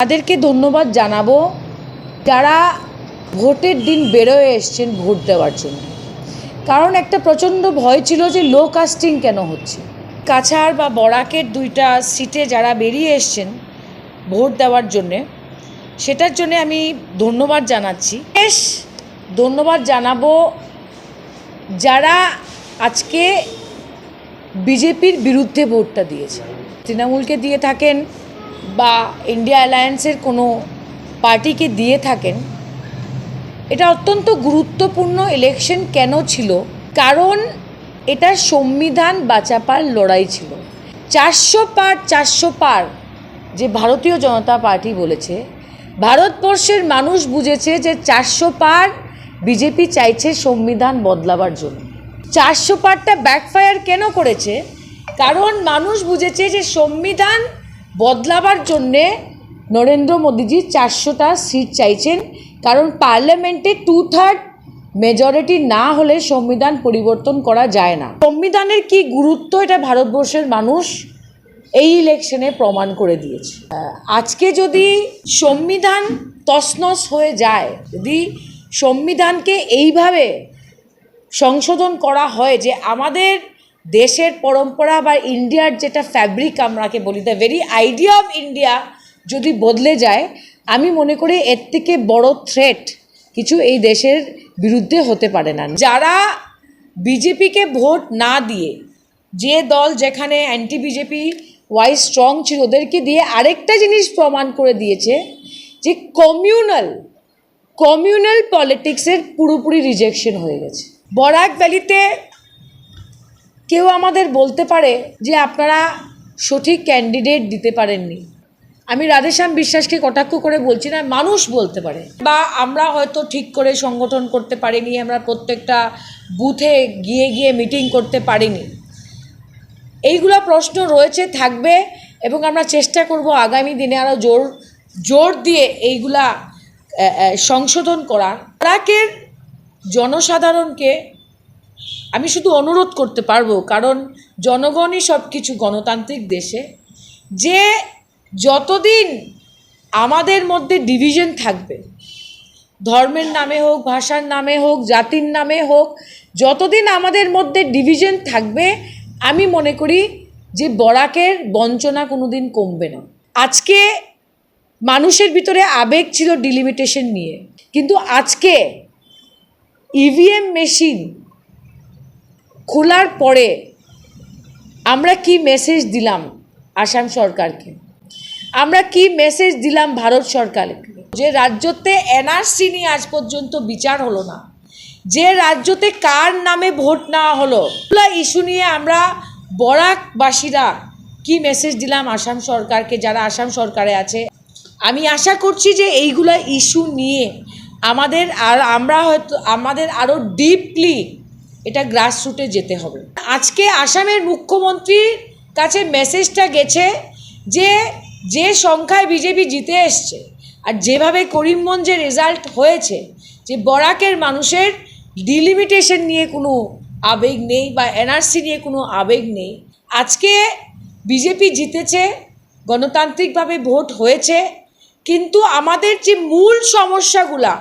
তাদেরকে ধন্যবাদ জানাব যারা ভোটের দিন বেরোয় এসছেন ভোট দেওয়ার জন্য। কারণ একটা প্রচণ্ড ভয় ছিল যে লো কাস্টিং কেন হচ্ছে। কাছাড় বা বরাকের দুইটা সিটে যারা বেরিয়ে এসছেন ভোট দেওয়ার জন্যে, সেটার জন্য আমি ধন্যবাদ জানাচ্ছি। বেশ, ধন্যবাদ জানাব যারা আজকে বিজেপির বিরুদ্ধে ভোটটা দিয়েছে। তৃণমূলকে দিয়ে থাকেন বা ইন্ডিয়া অ্যালায়েন্সের কোনো পার্টিকে দিয়ে থাকেন, এটা অত্যন্ত গুরুত্বপূর্ণ ইলেকশন কেন ছিল? কারণ এটা সংবিধান বাঁচাপার লড়াই ছিল। চারশো পার চারশো পার যে ভারতীয় জনতা পার্টি বলেছে, ভারতবর্ষের মানুষ বুঝেছে যে চারশো পার বিজেপি চাইছে সংবিধান বদলাবার জন্য। চারশো পারটা ব্যাকফায়ার কেন করেছে? কারণ মানুষ বুঝেছে যে সংবিধান বদলাবার জন্যে নরেন্দ্র মোদীজি চারশোটা সিট চাইছেন। কারণ পার্লামেন্টে টু থার্ড মেজরিটি না হলে সংবিধান পরিবর্তন করা যায় না। সংবিধানের কি গুরুত্ব? এটা ভারতবর্ষের মানুষ এই ইলেকশনে প্রমাণ করে দিয়েছে। আজকে যদি সংবিধান তছনছ হয়ে যায়, যদি সংবিধানকে এইভাবে সংশোধন করা হয় যে আমাদের দেশের পরম্পরা বা ইন্ডিয়ার যেটা ফ্যাব্রিক আমরাকে বলি the very idea of India যদি বদলে যায়, আমি মনে করি এর থেকে বড় থ্রেট কিছু এই দেশের বিরুদ্ধে হতে পারে না। যারা বিজেপিকে ভোট না দিয়ে, যে দল যেখানে অ্যান্টি বিজেপি ওয়াই স্ট্রং ছিল, ওদেরকে দিয়ে আরেকটা জিনিস প্রমাণ করে দিয়েছে যে কমিউনাল কমিউনাল পলিটিক্সের পুরোপুরি রিজেকশন হয়ে গেছে। বরাক ভ্যালিতে কেউ আমাদের বলতে পারে যে আপনারা সঠিক ক্যান্ডিডেট দিতে পারেননি। আমি রাধেশ্যাম বিশ্বাসকে কটাক্ষ করে বলছি না, মানুষ বলতে পারে। বা আমরা হয়তো ঠিক করে সংগঠন করতে পারিনি, আমরা প্রত্যেকটা বুথে গিয়ে গিয়ে মিটিং করতে পারিনি। এইগুলো প্রশ্ন রয়েছে, থাকবে, এবং আমরা চেষ্টা করব আগামী দিনে আরও জোর জোর দিয়ে এইগুলা সংশোধন করার। বরাকের জনসাধারণকে আমি শুধু অনুরোধ করতে পারব, কারণ জনগণই সব কিছু গণতান্ত্রিক দেশে। যে যতদিন আমাদের মধ্যে ডিভিশন থাকবে, ধর্মের নামে হোক, ভাষার নামে হোক, জাতির নামে হোক, যতদিন আমাদের মধ্যে ডিভিশন থাকবে, আমি মনে করি যে বরাকের বঞ্চনা কোনো দিন কমবে না। আজকে মানুষের ভিতরে আবেগ ছিল ডিলিমিটেশন নিয়ে, কিন্তু আজকে ইভিএম মেশিন খোলার পরে আমরা কি মেসেজ দিলাম আসাম সরকারকে? আমরা কি মেসেজ দিলাম ভারত সরকারকে? যে রাজ্যতে এনআরসি নিয়ে আজ পর্যন্ত বিচার হলো না। যে রাজ্যতে কার নামে ভোট নেওয়া হলো ইস্যু নিয়ে আমরা বরাকবাসীরা কি মেসেজ দিলাম আসাম সরকারকে, যারা আসাম সরকারে আছে? আমি আশা করছি যে এইগুলা ইস্যু নিয়ে আমাদের আর আমরা হয়তো, আমাদের আরও ডিপলি এটা গ্রাসরুটে যেতে হবে। আজকে আসামের মুখ্যমন্ত্রীর কাছে মেসেজটা গেছে যে যে সংখ্যায় বিজেপি জিতে এসছে আর যেভাবে করিমগঞ্জে রেজাল্ট হয়েছে, যে বরাকের মানুষের ডিলিমিটেশন নিয়ে কোনো আবেগ নেই বা এনআরসি নিয়ে কোনো আবেগ নেই, আজকে বিজেপি জিতেছে, গণতান্ত্রিকভাবে ভোট হয়েছে, কিন্তু আমাদের যে মূল সমস্যাগুলা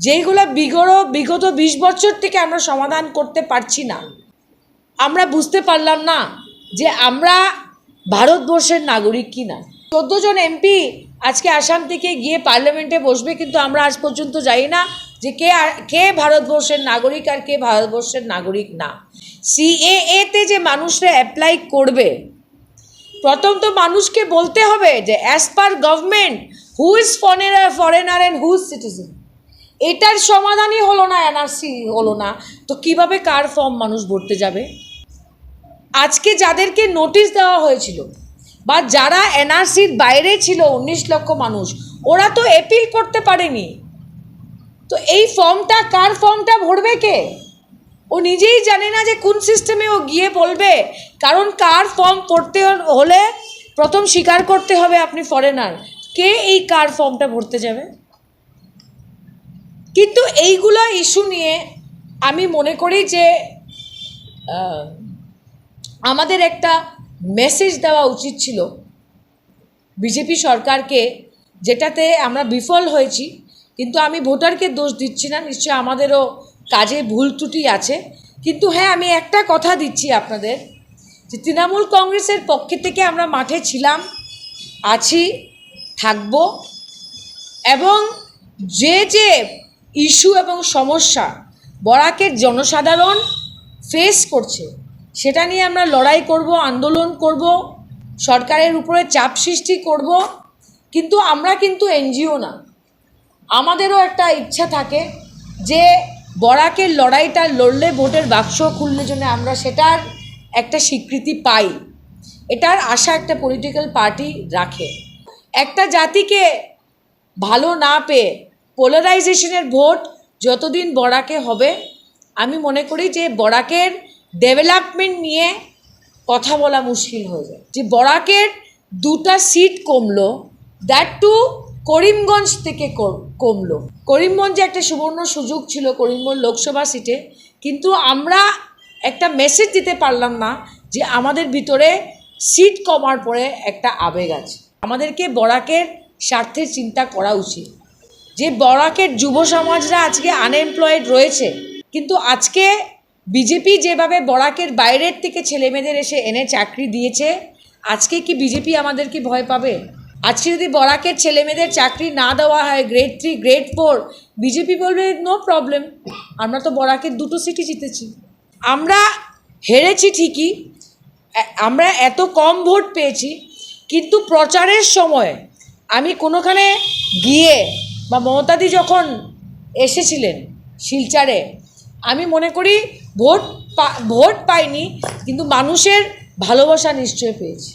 যেইগুলো বিগত বিগত বিশ বছর থেকে আমরা সমাধান করতে পারছি না। আমরা বুঝতে পারলাম না যে আমরা ভারতবর্ষের নাগরিক কি না। চোদ্দ জন এমপি আজকে আসাম থেকে গিয়ে পার্লামেন্টে বসবে কিন্তু আমরা আজ পর্যন্ত জানি না যে কে কে ভারতবর্ষের নাগরিক আর কে ভারতবর্ষের নাগরিক না। সিএএতে যে মানুষরা অ্যাপ্লাই করবে, প্রথম তো মানুষকে বলতে হবে যে as per government who is foreigner foreigner and who is citizen এটার সমাধানই হলো না এনআরসি হলো না। তো কীভাবে কার ফর্ম মানুষ ভরতে যাবে? আজকে যাদেরকে নোটিশ দেওয়া হয়েছিল বা যারা এনআরসির বাইরে ছিল উনিশ লক্ষ মানুষ, ওরা তো অ্যাপিল করতে পারেনি। তো এই ফর্মটা কার ফর্মটা ভরবে কে? ও নিজেই জানে না যে কোন সিস্টেমে ও গিয়ে বলবে, কারণ কার ফর্ম পড়তে হলে প্রথম স্বীকার করতে হবে আপনি ফরেনার কে এই কার ফর্মটা ভরতে যাবে? কিন্তু এইগুলো ইস্যু নিয়ে আমি মনে করি যে আমাদের একটা মেসেজ দেওয়া উচিত ছিল বিজেপি সরকারকে, যেটাতে আমরা বিফল হয়েছি, কিন্তু আমি ভোটারকে দোষ দিচ্ছি না, নিশ্চয়ই আমাদেরও কাজে ভুল ত্রুটি আছে। কিন্তু হ্যাঁ আমি একটা কথা দিচ্ছি আপনাদের, যে তৃণমূল কংগ্রেসের পক্ষে থেকে আমরা মাঠে ছিলাম, আছি, থাকব, এবং যে যে ইস্যু এবং সমস্যা বরাকের জনসাধারণ ফেস করছে। সেটা নিয়ে আমরা লড়াই করব, আন্দোলন করব, সরকারের উপরে চাপ সৃষ্টি করব, কিন্তু আমরা কিন্তু এনজিও না। আমাদেরও একটা ইচ্ছা থাকে যে বরাকের লড়াইটা লড়লে ভোটের বাক্স খুললে জন্য আমরা সেটার একটা স্বীকৃতি পাই। এটার আশা একটা পলিটিক্যাল পার্টি রাখে। একটা জাতিকে ভালো না পেয়ে পোলারাইজেশনের ভোট যতদিন বরাকে হবে, আমি মনে করি যে বরাকের ডেভেলপমেন্ট নিয়ে কথা বলা মুশকিল হয়ে যায়। যে বরাকের দুটা সিট কমলো দ্যাট টু করিমগঞ্জ থেকে কমলো। করিমগঞ্জে একটা সুবর্ণ সুযোগ ছিল করিমগঞ্জ লোকসভা সিটে কিন্তু আমরা একটা মেসেজ দিতে পারলাম না যে আমাদের ভিতরে সিট কমার পরে একটা আবেগ আছে। আমাদেরকে বরাকের স্বার্থের চিন্তা করা উচিত। যে বরাকের যুব সমাজরা আজকে আনএমপ্লয়েড রয়েছে, কিন্তু আজকে বিজেপি যেভাবে বরাকের বাইরের থেকে ছেলেমেয়েদের এসে এনে চাকরি দিয়েছে, আজকে কি বিজেপি আমাদেরকে ভয় পাবে? আজকে যদি বরাকের ছেলেমেয়েদের চাকরি না দেওয়া হয় grade three grade four BJP বলবে নো প্রবলেম আমরা তো বরাকের দুটো সিটি জিতেছি। আমরা হেরেছি ঠিকই আমরা এত কম ভোট পেয়েছি, কিন্তু প্রচারের সময় আমি কোনোখানে গিয়ে বা মমতাদি যখন এসেছিলেন শিলচারে, আমি মনে করি ভোট পা, ভোট পাইনি, কিন্তু মানুষের ভালোবাসা নিশ্চয় পেয়েছি।